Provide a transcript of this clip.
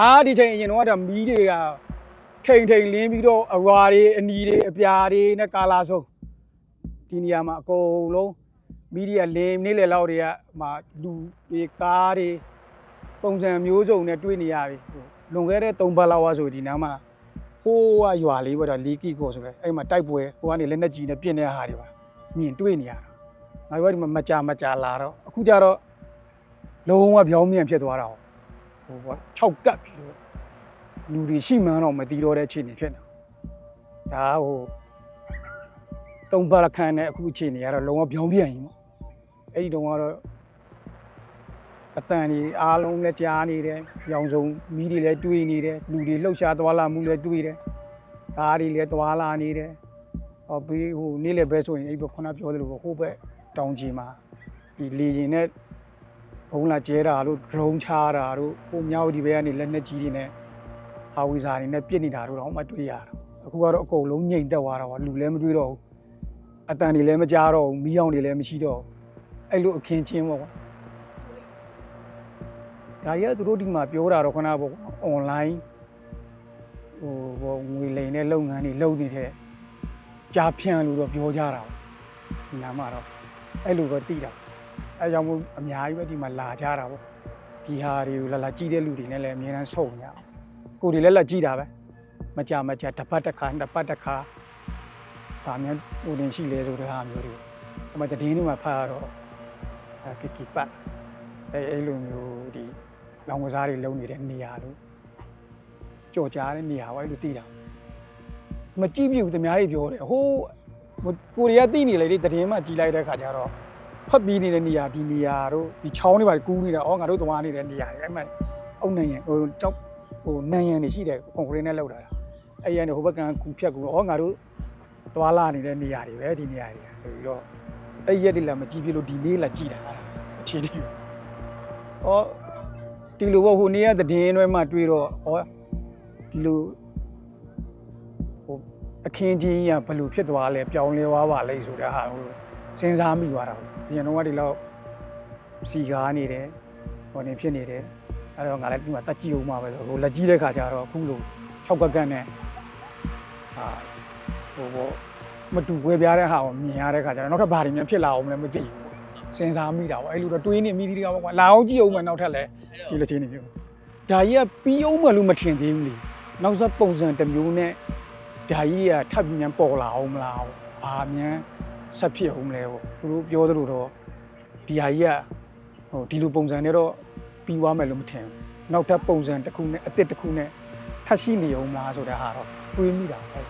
အားဒီချိန်အရင်တော့ကမီးတွေကထိန်ထိန်လင်းပြီးတော့အရွာတွေအနီတွေအပြာတွေနဲ့ကာလာဆုံးဒီနေရာမှာအကုန်လုံးမီးတွေကလင်းနေလေလောက်တွေကမှလူတွေကားတွေပုံစံမျိုးစုံနဲ့တွေ့နေရပြီဟိုလွန်ခဲ့တဲ့3ပတ်လောက်ကဆိုဒီနားမှာဟိုးကရွာလေးပေါ့တော့လီကီကိုဆိုပဲအဲ့မှာတိုက်ပွဲဟိုကနေလက်နက်ကြီးနဲ့ပြစ်နေတဲ့ဟာတွေပါမြင်တွေ့နေရတာနောက်ပြီးတော့ဒီမှာမကြာမကြာလာတော့အခုကျတော့လုံးဝပြောင်းပြန်ဖြစ်သွားတာဟို ပေါ့6ကပ်ပြီးတော့လူတွေရှိမှန်းတော့မသိတော့တဲ့အခြေအနေဖြစ်နေဒါဟိုတုံးပါလခန့်နဲ့အခုအခြေအနေကတော့လုံးဝပြောင်းပြန်ရင်ပေါ့အဲ့ဒီတုန်းကတော့အတန်ကြီးအားလုံးလည်းကြားနေတယ်ရောင်စုံမီးတွေလည်းတွေးနေတယ်လူတွေလှုပ်ရှားသွားလာမှုလည်းတွေးတယ်ကားတွေလည်းသွားလာနေတယ်ဟောပြီးဟိုနေ့လည်းပဲဆိုရင်အဲ့ဘခုနပြောသလိုပေါ့ဟိုဘက်တောင်ကြီးမှာဒီလေရင်နဲ့ ဘုံလာကျဲတာတို့ drone ချတာတို့ဟိုမြောက်ဒီဘက်ကနေလက်နက်ကြီးတွေနဲ့ဟာဝီဇာတွေနဲ့ပြစ်နေတာတို့တော့မှတွေ့ရတာအခုကတော့အကုန်လုံးငြိမ်သက်သွားတာပေါ့လူလည်းမတွေ့တော့ဘူးအတန်တွေလည်းမကြားတော့ဘူးမီးအောင်တွေလည်းမရှိတော့ဘူးအဲ့လိုအခင်းချင်းပေါ့ကွာဒါရီကသူတို့ဒီမှာပြောတာတော့ခဏပေါ့အွန်လိုင်းဟိုဘောငွေလိမ်တဲ့လုပ်ငန်းတွေလုပ်နေတဲ့ကြားဖြန့်လို့တော့ပြောကြတာပေါ့ဒီနားမှာတော့အဲ့လိုတော့သိတာ အဲကြောင့်မို့အများကြီးပဲဒီမှာလာကြတာပေါ့ဒီဟာတွေကိုလာလာကြည့်တဲ့လူတွေနဲ့လည်းအများအားဆုံးရအောင်ကိုယ်တွေလည်းလက်ကြည့်တာပဲမကြမကြတစ်ပတ်တစ်ခါတစ်ပတ်တစ်ခါဗာမြန်ဟိုတင်ရှိလဲဆိုတဲ့ဟာမျိုးတွေအမတည်င်းတွေမှာဖတ်ရတော့အဲကီကီပတ်အဲအဲ့လိုမျိုးဒီလောင်ကစားတွေလုံနေတဲ့နေရာလို့ကြော်ကြားတဲ့နေရာပဲလို့သိတာမကြည့်ပြဘူးတမားကြီးပြောတယ်ဟိုးကိုရီးယားသိနေလေဒီတည်င်းမှကြီးလိုက်တဲ့ခါကျတော့ ဖတ်ပြီးနေတဲ့နေရာဒီနေရာတို့ဒီချောင်းတွေပါကူးနေတာဩငါတို့သွားနေတဲ့နေရာတွေအဲ့မှအုံနိုင်ရင်ဟိုကြောက်ဟိုနန်ရန်နေရှိတယ်ကွန်ကရစ်နဲ့လောက်တာအဲ့ရန်ဟိုဘက်ကကူဖြတ်ကူဩငါတို့သွားလာနေတဲ့နေရာတွေပဲဒီနေရာတွေဆိုပြီးတော့အဲ့ရက်တွေလာမကြည့်ပြလို့ဒီနေ့လာကြည့်တာအခြေအနေဩဒီလိုပေါ့ဟိုနေ့ကသတင်းတွေမှတွေ့တော့ဩဒီလိုဟိုအခင်းချင်းကြီးကဘယ်လိုဖြစ်သွားလဲပြောင်းလဲသွားပါလဲဆိုတာဟာဟို စဉ်းစားမိသွားတာပေါ့အရင်တော့ကဒီလောက်စီကားနေတယ်ဟိုနေဖြစ်နေတယ်အဲ့တော့ငါလည်းဒီမှာတက်ကြည့်အောင်မှာပဲဆိုဟိုလက်ကြီးတဲ့ခါကျတော့အခုလို6ကက်ကက်နဲ့ဟာဟိုဘောမတူဝဲပြားတဲ့ဟာကိုမြင်ရတဲ့ခါကျတော့နောက်ထပ်ဘာတွေများဖြစ်လာအောင်မလဲမသိဘူးစဉ်းစားမိတာပေါ့အဲ့လိုတော့တွေးနေမိသီးတွေကပေါ့ကွာလာအောင်ကြည့်အောင်မယ်နောက်ထပ်လည်းဒီလိုချင်းနေမျိုးဒါကြီးကပြီးအောင်မလို့မထင်သေးဘူးလေနောက်ဆက်ပုံစံတစ်မျိုးနဲ့ဒါကြီးကထပ်ပြီးမြန်ပေါ်လာအောင်မလားဘာမြန် ဆက်ဖြစ်အောင်မလဲပေါ့သူတို့ပြောသလိုတော့ဒီဟာကြီးကဟိုဒီလိုပုံစံနဲ့တော့ပြီးသွားမယ်လို့မထင်ဘူးနောက်ထပ်ပုံစံတစ်ခုနဲ့အစ်စ်တစ်ခုနဲ့ထပ်ရှိနေအောင်မလားဆိုတဲ့ဟာတော့တွေးမိတာပဲ